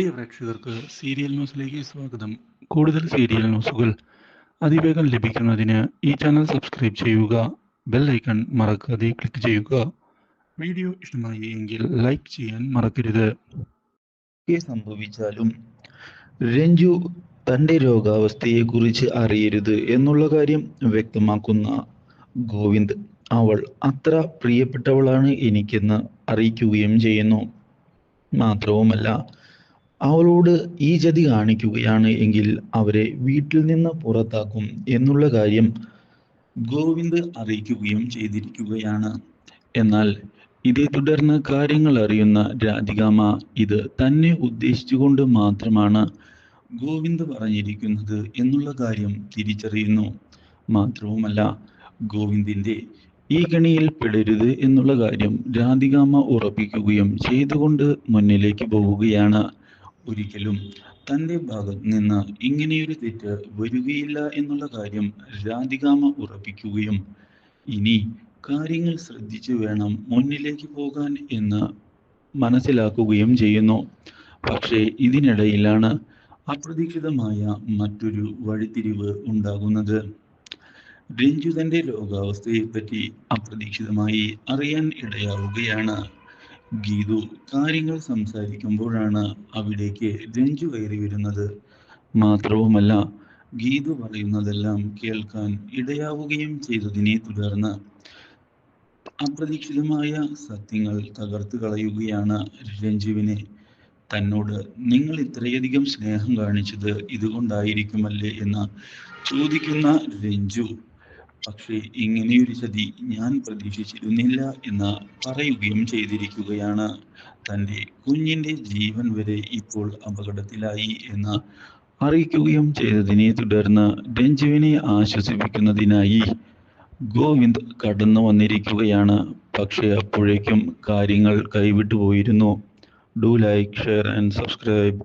പ്രിയ പ്രേക്ഷകർക്ക് സീരിയൽ ന്യൂസിലേക്ക് സ്വാഗതം. കൂടുതൽ സീരിയൽ ന്യൂസുകൾ അതിവേഗം ലഭിക്കുന്നതിന് ഈ ചാനൽ സബ്സ്ക്രൈബ് ചെയ്യുക ബെൽ ഐക്കൺ മറക്കാതെ ക്ലിക്ക് ചെയ്യുക. വീഡിയോ ഇഷ്ടമായി എങ്കിൽ ലൈക്ക് ചെയ്യാൻ മറക്കരുത്. സംഭവിച്ചാലും രഞ്ജു തന്റെ രോഗാവസ്ഥയെക്കുറിച്ച് അറിയരുത് എന്നുള്ള കാര്യം വ്യക്തമാക്കുന്ന ഗോവിന്ദ്. അവൾ അത്ര പ്രിയപ്പെട്ടവളാണ് എനിക്കെന്ന് അറിയിക്കുകയും ചെയ്യുന്നു. മാത്രവുമല്ല അവളോട് ഈ ജതി കാണിക്കുകയാണ് എങ്കിൽ അവരെ വീട്ടിൽ നിന്ന് പുറത്താക്കും എന്നുള്ള കാര്യം ഗോവിന്ദ് അറിയിക്കുകയും ചെയ്തിരിക്കുകയാണ്. എന്നാൽ ഇതേ തുടർന്ന് കാര്യങ്ങൾ അറിയുന്ന രാധികാമ ഇത് തന്നെ ഉദ്ദേശിച്ചുകൊണ്ട് മാത്രമാണ് ഗോവിന്ദ് പറഞ്ഞിരിക്കുന്നത് എന്നുള്ള കാര്യം തിരിച്ചറിയുന്നു. മാത്രവുമല്ല ഗോവിന്ദിന്റെ ഈ കണിയിൽ പെടരുത് എന്നുള്ള കാര്യം രാധികാമ ഉറപ്പിക്കുകയും ചെയ്തുകൊണ്ട് മുന്നിലേക്ക് പോവുകയാണ്. ഒരിക്കലും തന്റെ ഭാഗത്ത് നിന്ന് ഇങ്ങനെയൊരു തെറ്റ് വരികയില്ല എന്നുള്ള കാര്യം രാധികാമ്മ ഉറപ്പിക്കുകയും ഇനി കാര്യങ്ങൾ ശ്രദ്ധിച്ചു വേണം മുന്നിലേക്ക് പോകാൻ എന്ന് മനസ്സിലാക്കുകയും ചെയ്യുന്നു. പക്ഷേ ഇതിനിടയിലാണ് അപ്രതീക്ഷിതമായ മറ്റൊരു വഴിത്തിരിവ് ഉണ്ടാകുന്നത്. രഞ്ജു തന്റെ രോഗാവസ്ഥയെപ്പറ്റി അപ്രതീക്ഷിതമായി അറിയാൻ ഇടയാവുകയാണ്. ഗീതു കാര്യങ്ങൾ സംസാരിക്കുമ്പോഴാണ് അവിടേക്ക് രഞ്ജു കയറി വരുന്നത്. മാത്രവുമല്ല ഗീതു പറയുന്നതെല്ലാം കേൾക്കാൻ ഇടയാവുകയും ചെയ്തതിനെ തുടർന്ന് അപ്രതീക്ഷിതമായ സത്യങ്ങൾ തകർത്തു കളയുകയാണ് രഞ്ജുവിനെ. തന്നോട് നിങ്ങൾ ഇത്രയധികം സ്നേഹം കാണിച്ചത് ഇതുകൊണ്ടായിരിക്കുമല്ലേ? എന്ന് ചോദിക്കുന്ന രഞ്ജു പക്ഷേ ഇങ്ങനെയൊരു ചതി ഞാൻ പ്രതീക്ഷിച്ചിരുന്നില്ല എന്ന് പറയുകയും ചെയ്തിരിക്കുകയാണ്. തന്റെ കുഞ്ഞിന്റെ ജീവൻ വരെ ഇപ്പോൾ അപകടത്തിലായി എന്ന് അറിയിക്കുകയും ചെയ്തതിനെ തുടർന്ന് രഞ്ജുവിനെ ആശ്വസിപ്പിക്കുന്നതിനായി ഗോവിന്ദ് കടന്നു വന്നിരിക്കുകയാണ്. പക്ഷേ അപ്പോഴേക്കും കാര്യങ്ങൾ കൈവിട്ടു പോയിരുന്നു do like share and subscribe.